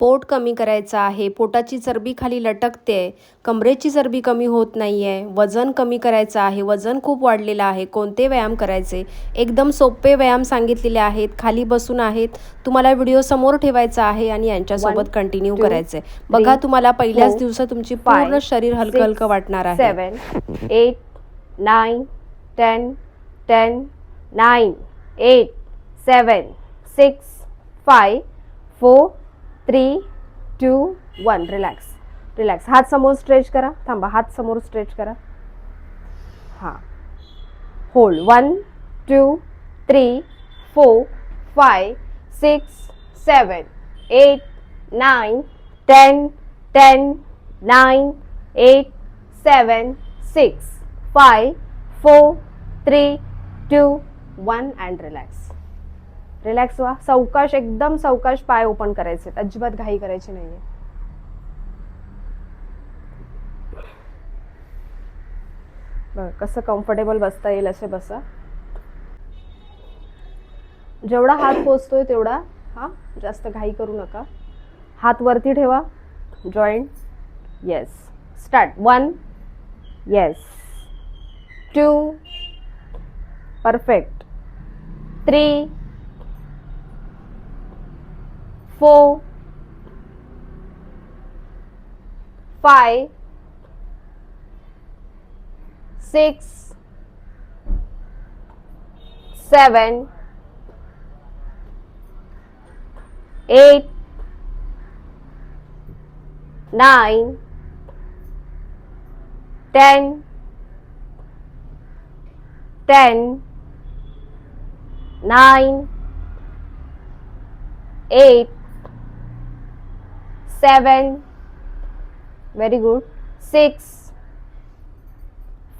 पोट कमी करायचं आहे पोटाची चरबी खाली लटकते आहे कमरेची चरबी कमी होत नाही आहे वजन कमी करायचं आहे वजन खूप वाढलेलं आहे कोणते व्यायाम करायचे? एकदम सोपे व्यायाम सांगितलेले आहेत खाली बसून आहेत तुम्हाला व्हिडिओ समोर ठेवायचा आहे आणि यांच्यासोबत कंटिन्यू two, करायचंय. बघा तुम्हाला पहिल्याच दिवसात तुमची पूर्ण शरीर हलकं हलकं वाटणार आहे. seven, eight, nine, ten, ten, nine, eight, seven, six, five, four, three two one relax relax हात समोर स्ट्रेच करा. थांबा. हात समोर स्ट्रेच करा. हां. Hold one two three four five six seven eight nine ten ten nine eight seven six five four three two one and relax relax व्हा. सावकाश एकदम सावकाश पाय ओपन करायचे. अजिबात घाई करायची नाहीये. आहे कसं कम्फर्टेबल बसता येईल असे बसा. जेवढा हात पोचतोय तेवढा हा जास्त घाई करू नका. हात वरती ठेवा. Joint yes start one yes two perfect three four, five, six, seven, eight, nine, ten, ten, nine, eight, seven, very good, six,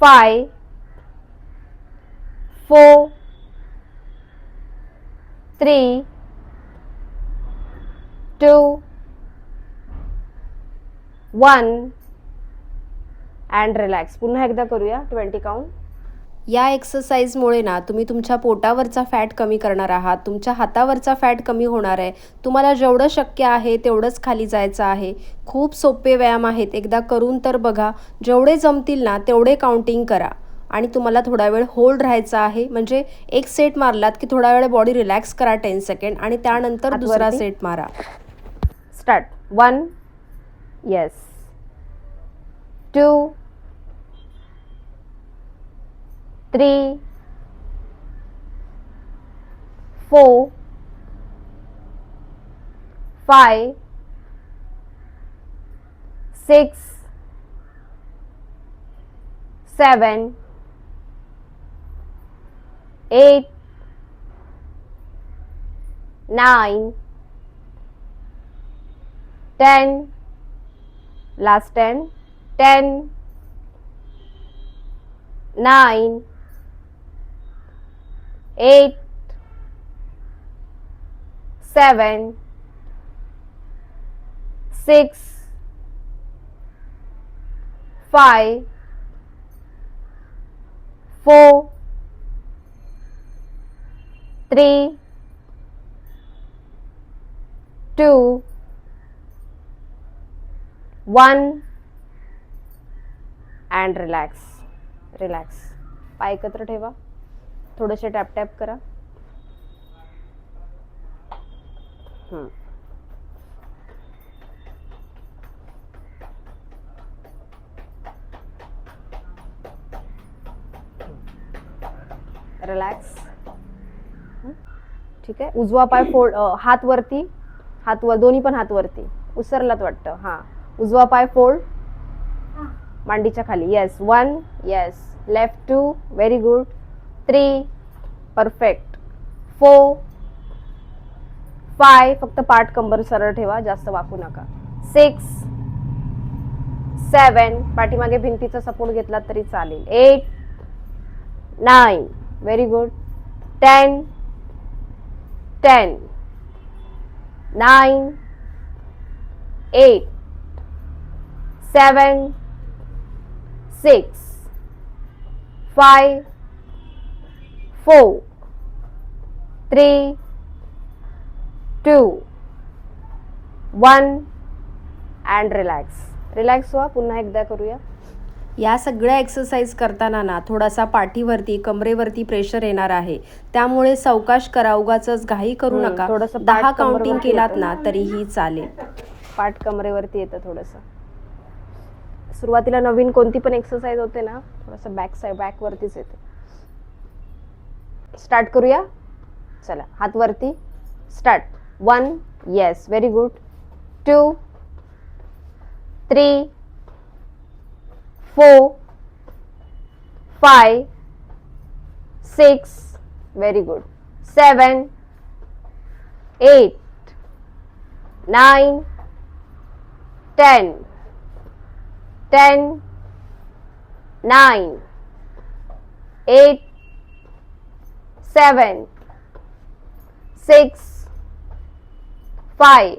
five, four, three, two one and relax पुन्हा एकदा करूया ट्वेंटी काउंट या एक्सरसाइजमुळे ना तुम्ही तुमच्या पोटावरचा fat कमी करणार आहात तुमच्या हातावरचा फॅट कमी होणार आहे. तुम्हाला जेवढं शक्य आहे तेवढंच खाली जायचं आहे. खूप सोपे व्यायाम आहेत. एकदा करून तर बघा जेवढे जमतील ना तेवढे काउंटिंग करा. आणि तुम्हाला थोडा वेळ होल्ड राहायचा आहे. म्हणजे एक सेट मारलात की थोडा वेळ बॉडी रिलॅक्स करा टेन सेकंड आणि त्यानंतर दुसरा. सेट मारा. Start one yes two three, four, five, six, seven, eight, nine, ten, last ten, ten, nine. Eight, seven, six, five, four, three, two, one and relax relax पाय एकत्र ठेवा थोडेसे tap tap करा. हम्म. रिलॅक्स ठीक आहे. उजवा पाय फोल्ड हात वरती. हात वर दोन्ही पण हात वरती. उसरलात वाटतं. हां. उजवा पाय फोल्ड मांडीच्या खाली. Yes one yes left two very good three perfect four five फक्त पाठ कंबर सरळ ठेवा जास्त वाकू नका. सिक्स सेवन पाठीमागे भिंतीचा सपोर्ट घेतला तरी चालेल. Eight nine very good ten ten nine eight seven six five four, three, two, one and relax relax व्हा पुन्हा एकदा करूया. या सगळ्या एक्सरसाइज करताना ना थोडासा पाठीवरती कमरेवरती प्रेशर येणार आहे. त्यामुळे सावकाश करा उगाच घाई करू नका. थोडंसं दहा काउंटिंग केलात. ना तरीही चालेल. पाठ कमरेवरती येतं थोडंसं. सुरुवातीला नवीन कोणती पण एक्सरसाइज होते ना थोडंसं बॅक साईड बॅकवरतीच येते. स्टार्ट करूया. चला हात वरती. Start. One yes very good. Two three four five six very good. Seven eight nine ten ten nine eight seven, six, five,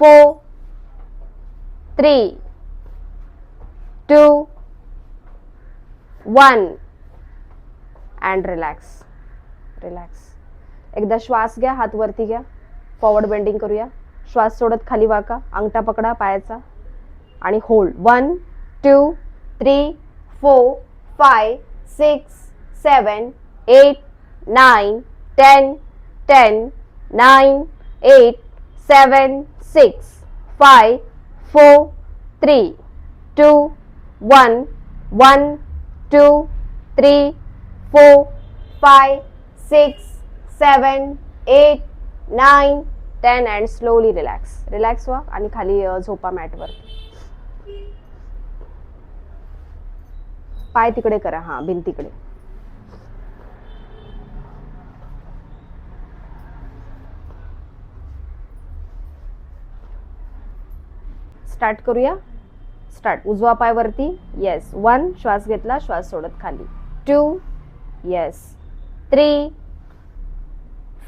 four, three, two, one, and relax. Relax. एकदा श्वास घ्या हात वरती घ्या. फॉरवर्ड बेंडिंग करूया. श्वास सोडत खाली वाका. अंगठा पकडा पायाचा. आणि hold one two three four five six seven eight nine ten ten nine eight seven six five four three two one one two three four five six seven eight nine ten and slowly relax. Relax व्हा आणि खाली झोपा मॅटवर. पाय तिकडे करा हां भिंतीकडे. Start करूया. स्टार्ट. उजवा पाय वरती येस वन श्वास घेतला. श्वास सोडत खाली. Two yes three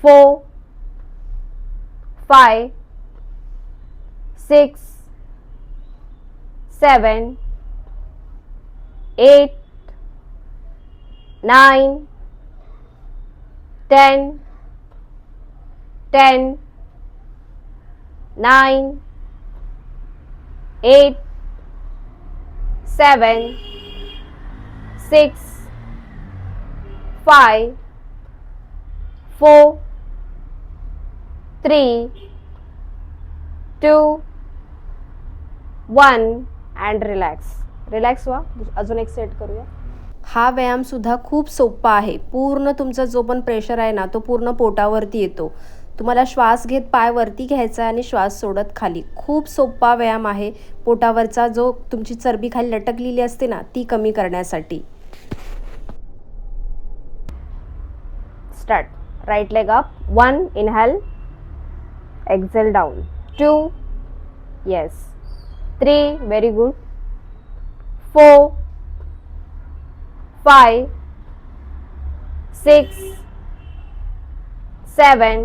four five six seven eight nine ten ten nine eight seven six five four three two one and relax relax व्हा. अजून एक सेट करूया. हा व्यायामसुद्धा खूप सोपा आहे. पूर्ण तुमचा जो पण प्रेशर आहे ना तो पूर्ण पोटावरती येतो. तुम्हाला श्वास घेत पाय वरती घ्यायचा आहे आणि श्वास सोडत खाली. खूप सोपा व्यायाम आहे. पोटावरचा जो तुमची चरबी खाली लटकलेली असते ना ती कमी करण्यासाठी. Start right leg up one inhale exhale down two yes three very good four five six seven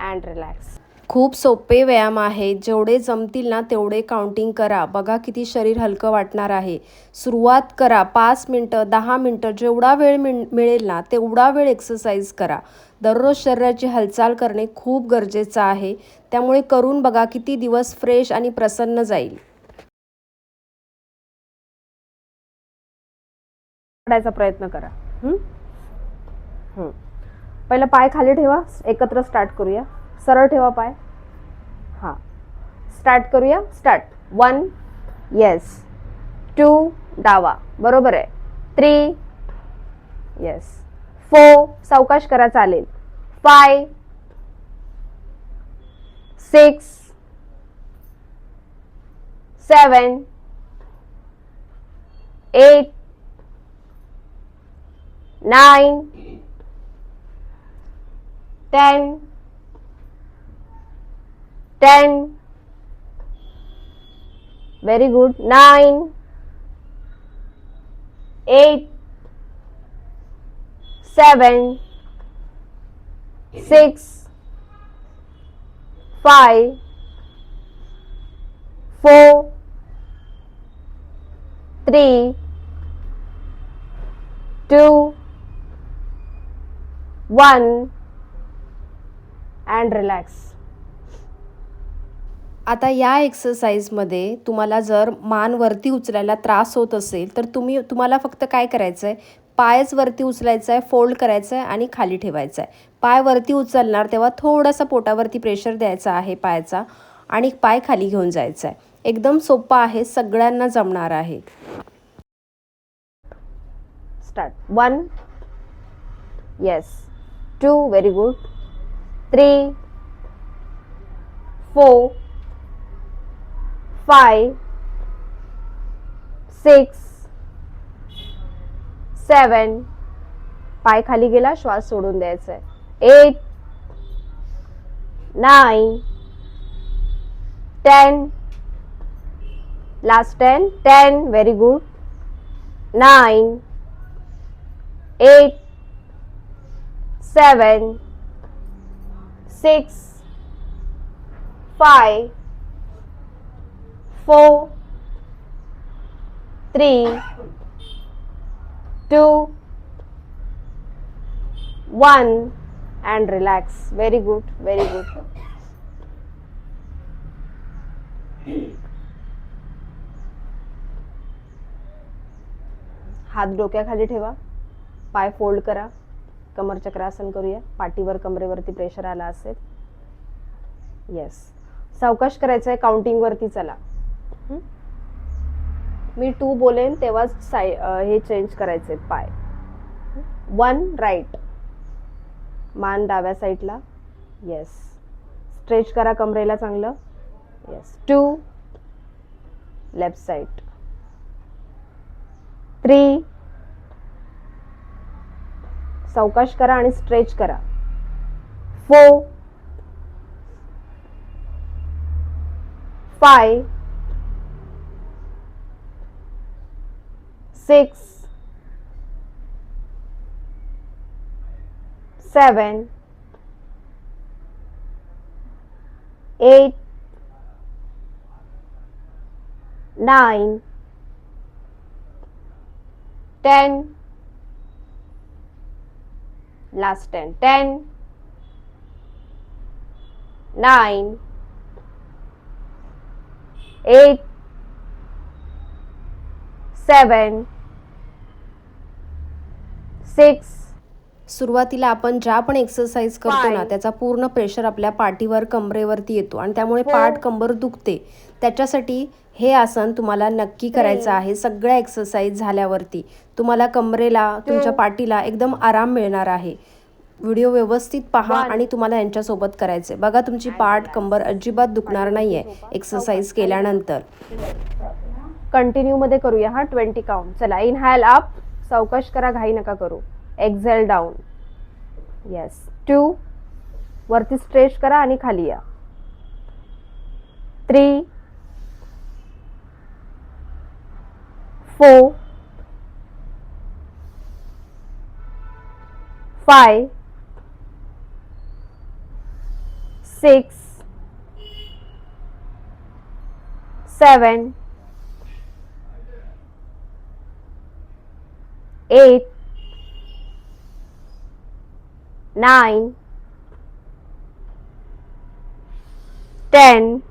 And relax. खूप सोपे व्यायाम आहे. जेवढे जमतील ना तेवढे काउंटिंग करा. बघा किती शरीर हलकं वाटणार आहे. सुरुवात करा. पाच मिनटं दहा मिनटं जेवढा वेळ मिळ मिळेल ना तेवढा वेळ एक्सरसाइज करा. दररोज शरीराची हालचाल करणे खूप गरजेचं आहे. त्यामुळे करून बघा किती दिवस फ्रेश आणि प्रसन्न जाईल. काढायचा प्रयत्न करा. हं? हं. पहिला पाय खाली ठेवा एकत्र स्टार्ट करूया. सरळ ठेवा पाय. हां. स्टार्ट करूया. स्टार्ट वन येस टू डावा. बरोबर आहे. थ्री येस फोर सावकाश करा चालेल. Five six seven eight nine ten, ten. Very good. Nine, eight, seven, six, five, four, three, two, one. And relax आता या एक्सरसाइजमध्ये तुम्हाला जर मान वरती उचलायला त्रास होत असेल तर तुम्ही तुम्हाला फक्त काय करायचं आहे पायच वरती उचलायचा आहे फोल्ड करायचं आहे आणि खाली ठेवायचं आहे पाय वरती उचलणार तेव्हा थोडासा पोटावरती प्रेशर द्यायचा आहे पायाचा आणि पाय खाली घेऊन जायचा आहे एकदम सोपं आहे सगळ्यांना जमणार आहे. Start one yes two very good three four five six seven पाय खाली गेला श्वास सोडून द्यायचा आहे eight nine ten last ten ten very good nine eight seven six, five, four, three, two, one, and relax. Very good, very good. हात डोक्याखाली ठेवा पाय फोल्ड करा कमर चक्रासन करूया. पाठीवर कमरेवरती प्रेशर आला असेल. येस सावकाश करायचं आहे काउंटिंगवरती चला. मी टू बोलेन तेव्हाच साय हे चेंज करायचे पाय. वन राईट मान डाव्या साईडला येस स्ट्रेच करा कमरेला चांगलं. Yes two left side three सावकाश करा आणि स्ट्रेच करा. Four five six seven eight nine ten last 10 10 9 8 7 6 सुरुवातीला आपण ज्या पण एक्सरसाइज करतो ना. त्याचा पूर्ण प्रेशर आपल्या पाठीवर कमरेवरती येतो आणि त्यामुळे पाठ कंबर दुखते. त्याच्यासाठी हे आसन तुम्हाला नक्की करायचं आहे सगळ्या एक्सरसाइज झाल्यावरती. तुम्हाला कमरेला तुमच्या पाठीला एकदम आराम मिळणार आहे. व्हिडिओ व्यवस्थित पहा. आणि तुम्हाला यांच्यासोबत करायचे बघा तुमची पाठ कंबर अजिबात दुखणार नाहीये एक्सरसाइज केल्यानंतर. कंटिन्यू मध्ये करूया हा ट्वेंटी काउंट चला इनहॅल अप सावकाश करा घाई नका करू. Exhale down. येस टू वरती स्ट्रेच करा आणि खाली या. Three four five six seven eight nine, ten,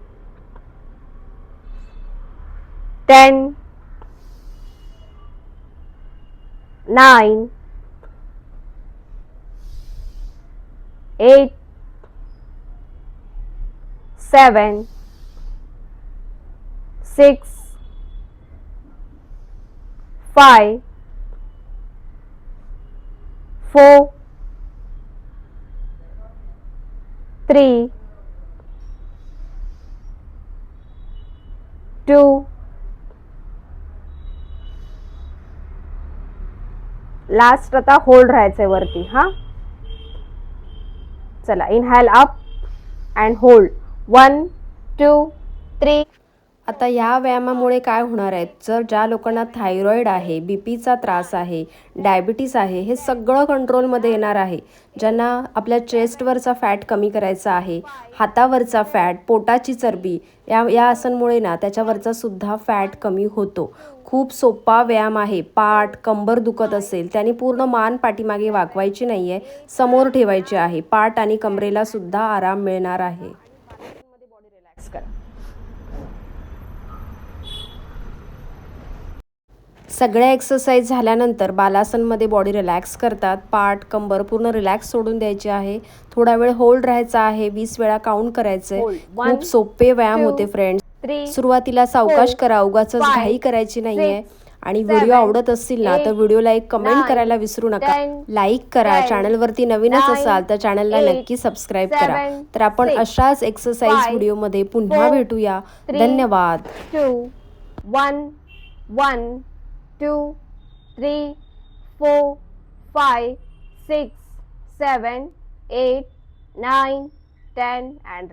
ten, nine, eight, seven, six, five, four, three, two, last आता होल्ड राहायचंय वरती हा? चला inhale up and hold one two three आता या व्यायामामुळे काय होणार आहे? जर ज्या लोकांना थायरॉईड आहे बी पीचा त्रास आहे डायबिटीस आहे हे सगळं कंट्रोलमध्ये येणार आहे. ज्यांना आपल्या चेस्टवरचा फॅट कमी करायचा आहे हातावरचा फॅट पोटाची चरबी या या आसनमुळे ना त्याच्यावरचा सुद्धा फॅट कमी होतो. खूप सोपा व्यायाम आहे. पाठ कंबर दुखत असेल त्याने पूर्ण मान पाठीमागे वाकवायची नाही आहे समोर ठेवायची आहे. पाठ आणि कमरेला सुद्धा आराम मिळणार आहे रिलॅक्स करा सगळ्या एक्सरसाइज झाल्यानंतर बालासनमध्ये बॉडी रिलॅक्स करतात. पाठ कंबर पूर्ण रिलॅक्स सोडून द्यायची आहे. थोडा वेळ होल्ड राहायचा आहे. वीस वेळा काउंट करायचंय खूप सोपे व्यायाम होते फ्रेंड्स सुरुवातीला सावकाश करा. उगाच घाई करायची नाहीये. आणि व्हिडिओ आवडत असतील ना तर व्हिडिओला एक कमेंट करायला विसरू नका. लाईक करा. चॅनलवरती नवीनच असाल तर चॅनलला नक्की सबस्क्राईब करा. तर आपण अशाच एक्सरसाइज व्हिडिओमध्ये पुन्हा भेटूया. धन्यवाद. one, one, two, three, four, five, six, seven, eight, nine, ten, and